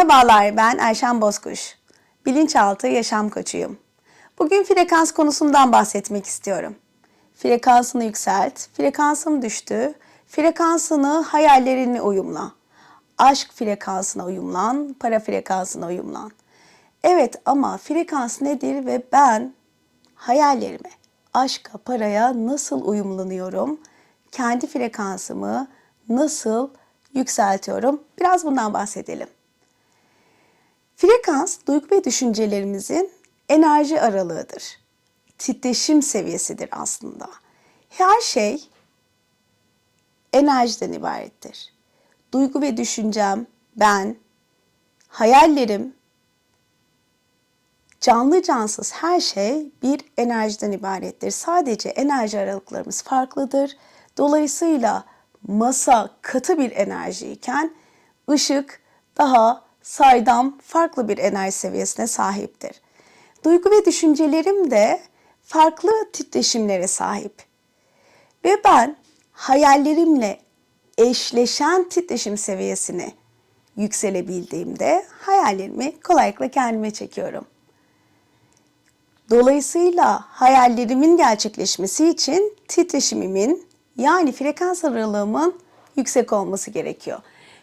Merhabalar ben Ayşen Bozkuş. Bilinçaltı yaşam koçuyum. Bugün frekans konusundan bahsetmek istiyorum. Frekansını yükselt, frekansım düştü, frekansını hayallerinle uyumla. Aşk frekansına uyumlan, para frekansına uyumlan. Evet ama frekans nedir ve ben hayallerime, aşka, paraya nasıl uyumlanıyorum? Kendi frekansımı nasıl yükseltiyorum? Biraz bundan bahsedelim. Frekans, duygu ve düşüncelerimizin enerji aralığıdır. Titreşim seviyesidir aslında. Her şey enerjiden ibarettir. Duygu ve düşüncem, ben, hayallerim, canlı cansız her şey bir enerjiden ibarettir. Sadece enerji aralıklarımız farklıdır. Dolayısıyla masa katı bir enerjiyken ışık daha saydam farklı bir enerji seviyesine sahiptir. Duygu ve düşüncelerim de farklı titreşimlere sahip. Ve ben hayallerimle eşleşen titreşim seviyesine yükselebildiğimde hayallerimi kolaylıkla kendime çekiyorum. Dolayısıyla hayallerimin gerçekleşmesi için titreşimimin yani frekans aralığımın yüksek olması gerekiyor.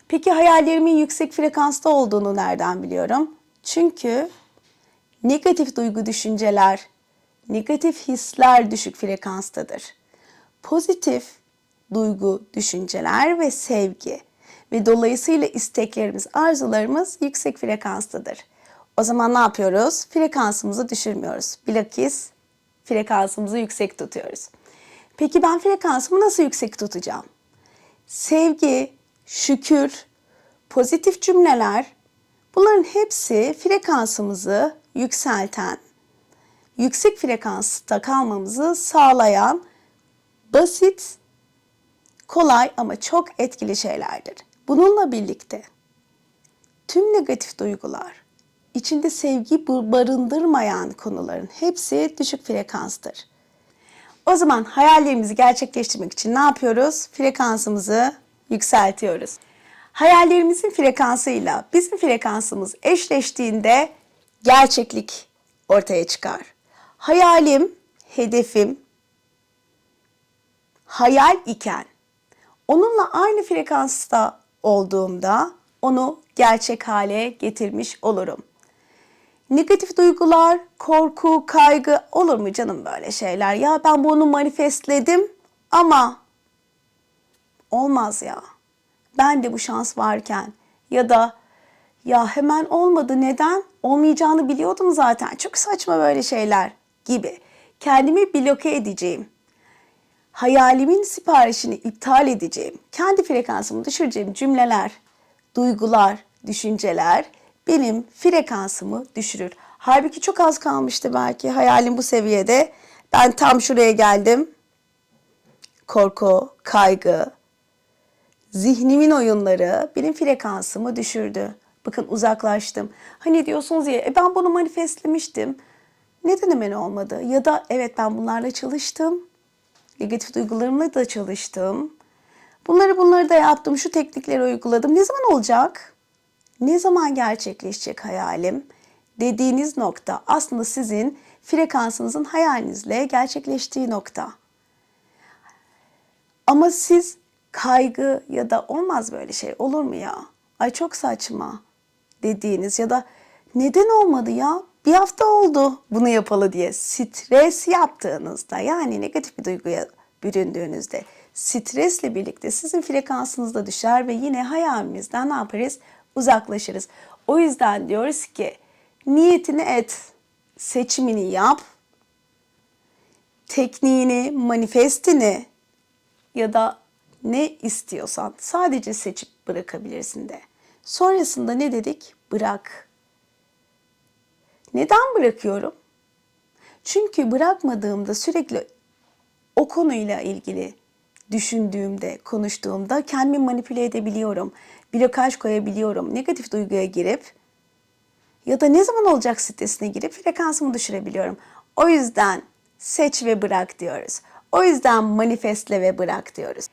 Peki hayallerimin yüksek frekansta olduğunu nereden biliyorum? Çünkü negatif duygu düşünceler, negatif hisler düşük frekanstadır. Pozitif duygu, düşünceler ve sevgi ve dolayısıyla isteklerimiz, arzularımız yüksek frekanstadır. O zaman ne yapıyoruz? Frekansımızı düşürmüyoruz. Bilakis frekansımızı yüksek tutuyoruz. Peki ben frekansımı nasıl yüksek tutacağım? Sevgi, şükür, pozitif cümleler bunların hepsi frekansımızı yükselten, yüksek frekansta kalmamızı sağlayan basit, kolay ama çok etkili şeylerdir. Bununla birlikte tüm negatif duygular, içinde sevgi barındırmayan konuların hepsi düşük frekanstır. O zaman hayallerimizi gerçekleştirmek için ne yapıyoruz? Frekansımızı yükseltiyoruz. Hayallerimizin frekansıyla bizim frekansımız eşleştiğinde gerçeklik ortaya çıkar. Hayalim, hedefim hayal iken onunla aynı frekansta olduğumda onu gerçek hale getirmiş olurum. Negatif duygular, korku, kaygı olur mu canım böyle şeyler? Ya ben bunu manifestledim ama olmaz ya. Ben de bu şans varken ya da ya hemen olmadı neden? Olmayacağını biliyordum zaten. Çok saçma böyle şeyler gibi. Kendimi bloke edeceğim. Hayalimin siparişini iptal edeceğim. Kendi frekansımı düşüreceğim cümleler, duygular, düşünceler benim frekansımı düşürür. Halbuki çok az kalmıştı belki hayalim bu seviyede. Ben tam şuraya geldim. Korku, kaygı, zihnimin oyunları benim frekansımı düşürdü. Bakın uzaklaştım. Hani diyorsunuz ya e ben bunu manifestlemiştim. Neden hemen olmadı? Ya da evet ben bunlarla çalıştım. Negatif duygularımla da çalıştım. Bunları bunları da yaptım. Şu teknikleri uyguladım. Ne zaman olacak? Ne zaman gerçekleşecek hayalim? Dediğiniz nokta aslında sizin frekansınızın hayalinizle gerçekleştiği nokta. Ama siz kaygı ya da olmaz böyle şey olur mu ya? Ay çok saçma dediğiniz ya da neden olmadı ya? Bir hafta oldu bunu yapalı diye stres yaptığınızda yani negatif bir duyguya büründüğünüzde stresle birlikte sizin frekansınız da düşer ve yine hayalimizden ne yaparız? Uzaklaşırız. O yüzden diyoruz ki niyetini et, seçimini yap, tekniğini, manifestini ya da ne istiyorsan sadece seçip bırakabilirsin de. Sonrasında ne dedik? Bırak. Neden bırakıyorum? Çünkü bırakmadığımda sürekli o konuyla ilgili düşündüğümde, konuştuğumda kendimi manipüle edebiliyorum. Blokaj koyabiliyorum. Negatif duyguya girip ya da ne zaman olacak sitesine girip frekansımı düşürebiliyorum. O yüzden seç ve bırak diyoruz. O yüzden manifestle ve bırak diyoruz.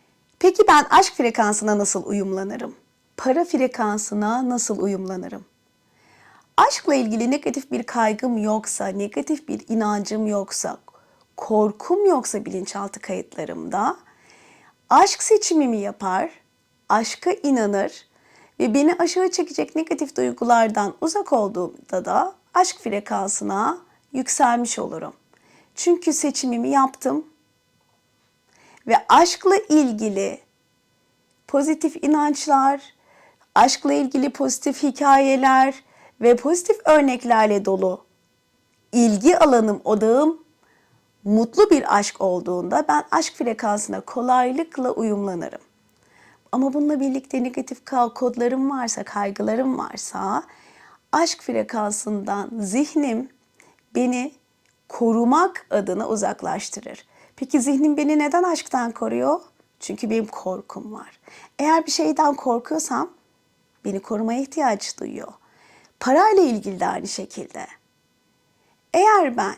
Peki ben aşk frekansına nasıl uyumlanırım? Para frekansına nasıl uyumlanırım? Aşkla ilgili negatif bir kaygım yoksa, negatif bir inancım yoksa, korkum yoksa bilinçaltı kayıtlarımda aşk seçimimi yapar, aşka inanır ve beni aşağı çekecek negatif duygulardan uzak olduğumda da aşk frekansına yükselmiş olurum. Çünkü seçimimi yaptım ve aşkla ilgili pozitif inançlar, aşkla ilgili pozitif hikayeler ve pozitif örneklerle dolu ilgi alanım, odağım mutlu bir aşk olduğunda ben aşk frekansına kolaylıkla uyumlanırım. Ama bununla birlikte negatif kodlarım varsa, kaygılarım varsa aşk frekansından zihnim beni korumak adına uzaklaştırır. Peki zihnim beni neden aşktan koruyor? Çünkü benim korkum var. Eğer bir şeyden korkuyorsam beni korumaya ihtiyaç duyuyor. Parayla ilgili de aynı şekilde. Eğer ben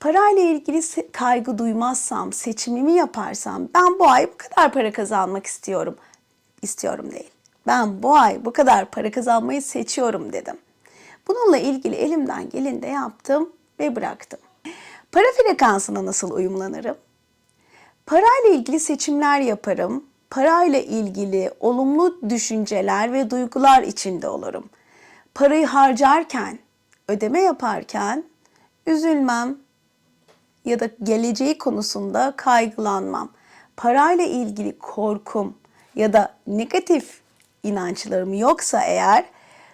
parayla ilgili kaygı duymazsam, seçimimi yaparsam ben bu ay bu kadar para kazanmak istiyorum. İstiyorum değil. Ben bu ay bu kadar para kazanmayı seçiyorum dedim. Bununla ilgili elimden gelin de yaptım ve bıraktım. Para frekansına nasıl uyumlanırım? Parayla ilgili seçimler yaparım. Parayla ilgili olumlu düşünceler ve duygular içinde olurum. Parayı harcarken, ödeme yaparken üzülmem ya da geleceği konusunda kaygılanmam. Parayla ilgili korkum ya da negatif inançlarım yoksa eğer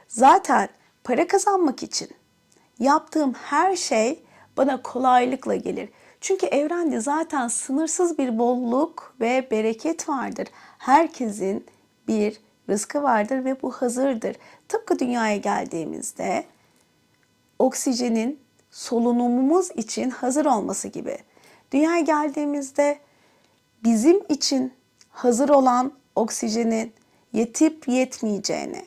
zaten para kazanmak için yaptığım her şey bana kolaylıkla gelir. Çünkü evrende zaten sınırsız bir bolluk ve bereket vardır. Herkesin bir rızkı vardır ve bu hazırdır. Tıpkı dünyaya geldiğimizde oksijenin solunumumuz için hazır olması gibi. Dünyaya geldiğimizde bizim için hazır olan oksijenin yetip yetmeyeceğini,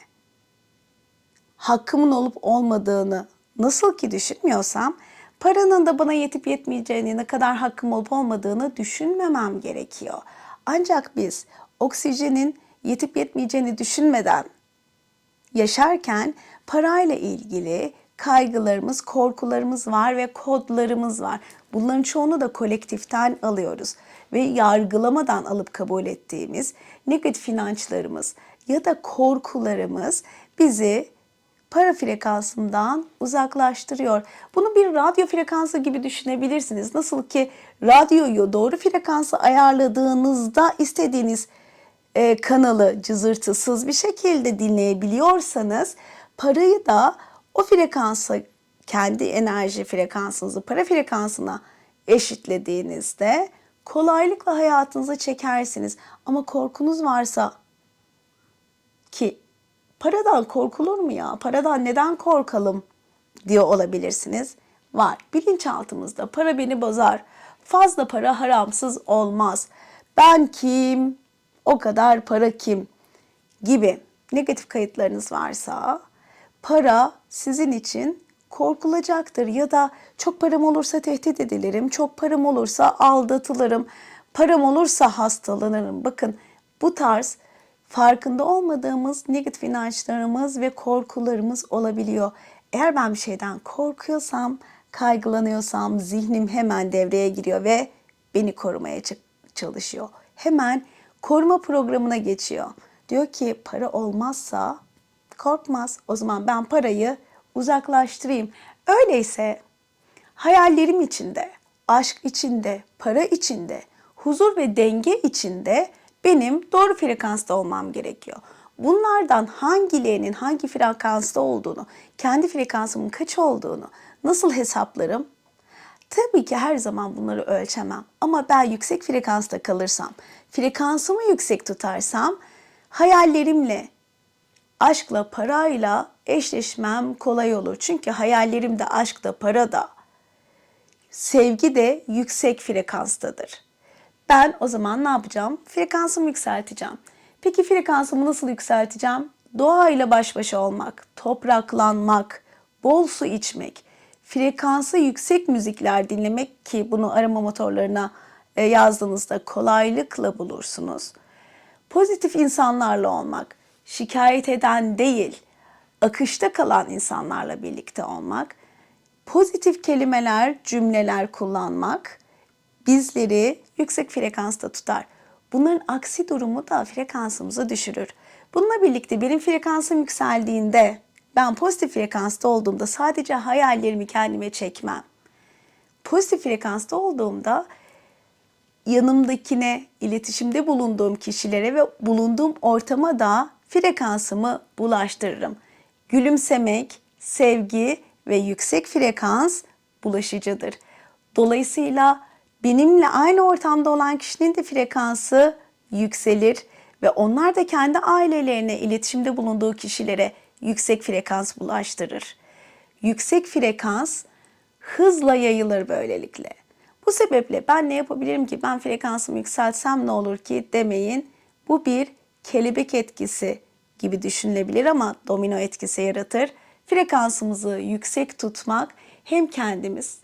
hakkımın olup olmadığını nasıl ki düşünmüyorsam paranın da bana yetip yetmeyeceğini, ne kadar hakkım olup olmadığını düşünmemem gerekiyor. Ancak biz oksijenin yetip yetmeyeceğini düşünmeden yaşarken parayla ilgili kaygılarımız, korkularımız var ve kodlarımız var. Bunların çoğunu da kolektiften alıyoruz ve yargılamadan alıp kabul ettiğimiz negatif inançlarımız ya da korkularımız bizi para frekansından uzaklaştırıyor. Bunu bir radyo frekansı gibi düşünebilirsiniz. Nasıl ki radyoyu doğru frekansı ayarladığınızda istediğiniz e, kanalı cızırtısız bir şekilde dinleyebiliyorsanız parayı da o frekansa kendi enerji frekansınızı para frekansına eşitlediğinizde kolaylıkla hayatınıza çekersiniz. Ama korkunuz varsa ki paradan korkulur mu ya? Paradan neden korkalım diyor olabilirsiniz. Var. Bilinçaltımızda para beni bozar. Fazla para haramsız olmaz. Ben kim? O kadar para kim? Gibi negatif kayıtlarınız varsa para sizin için korkulacaktır ya da çok param olursa tehdit edilirim, çok param olursa aldatılırım, param olursa hastalanırım. Bakın bu tarz farkında olmadığımız negatif inançlarımız ve korkularımız olabiliyor. Eğer ben bir şeyden korkuyorsam, kaygılanıyorsam zihnim hemen devreye giriyor ve beni korumaya çalışıyor. Hemen koruma programına geçiyor. Diyor ki para olmazsa korkmaz. O zaman ben parayı uzaklaştırayım. Öyleyse hayallerim içinde, aşk içinde, para içinde, huzur ve denge içinde benim doğru frekansta olmam gerekiyor. Bunlardan hangilerinin hangi frekansta olduğunu, kendi frekansımın kaç olduğunu nasıl hesaplarım? Tabii ki her zaman bunları ölçemem ama ben yüksek frekansta kalırsam, frekansımı yüksek tutarsam hayallerimle, aşkla, parayla eşleşmem kolay olur. Çünkü hayallerim de aşk da para da sevgi de yüksek frekanstadır. Ben o zaman ne yapacağım? Frekansımı yükselteceğim. Peki frekansımı nasıl yükselteceğim? Doğayla baş başa olmak, topraklanmak, bol su içmek, frekansı yüksek müzikler dinlemek ki bunu arama motorlarına e, yazdığınızda kolaylıkla bulursunuz. Pozitif insanlarla olmak, şikayet eden değil, akışta kalan insanlarla birlikte olmak, pozitif kelimeler, cümleler kullanmak bizleri yüksek frekansta tutar. Bunların aksi durumu da frekansımızı düşürür. Bununla birlikte benim frekansım yükseldiğinde, ben pozitif frekansta olduğumda sadece hayallerimi kendime çekmem. Pozitif frekansta olduğumda yanımdakine, iletişimde bulunduğum kişilere ve bulunduğum ortama da frekansımı bulaştırırım. Gülümsemek, sevgi ve yüksek frekans bulaşıcıdır. Dolayısıyla benimle aynı ortamda olan kişinin de frekansı yükselir ve onlar da kendi ailelerine, iletişimde bulunduğu kişilere yüksek frekans bulaştırır. Yüksek frekans hızla yayılır böylelikle. Bu sebeple ben ne yapabilirim ki ben frekansımı yükseltsem ne olur ki demeyin. Bu bir kelebek etkisi gibi düşünülebilir ama domino etkisi yaratır. Frekansımızı yüksek tutmak hem kendimiz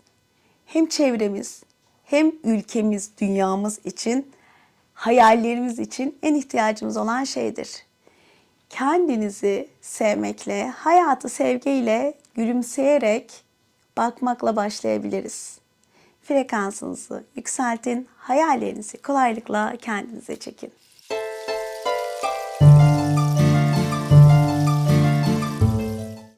hem çevremiz hem ülkemiz, dünyamız için hayallerimiz için en ihtiyacımız olan şeydir. Kendinizi sevmekle, hayatı sevgiyle, gülümseyerek bakmakla başlayabiliriz. Frekansınızı yükseltin, hayallerinizi kolaylıkla kendinize çekin.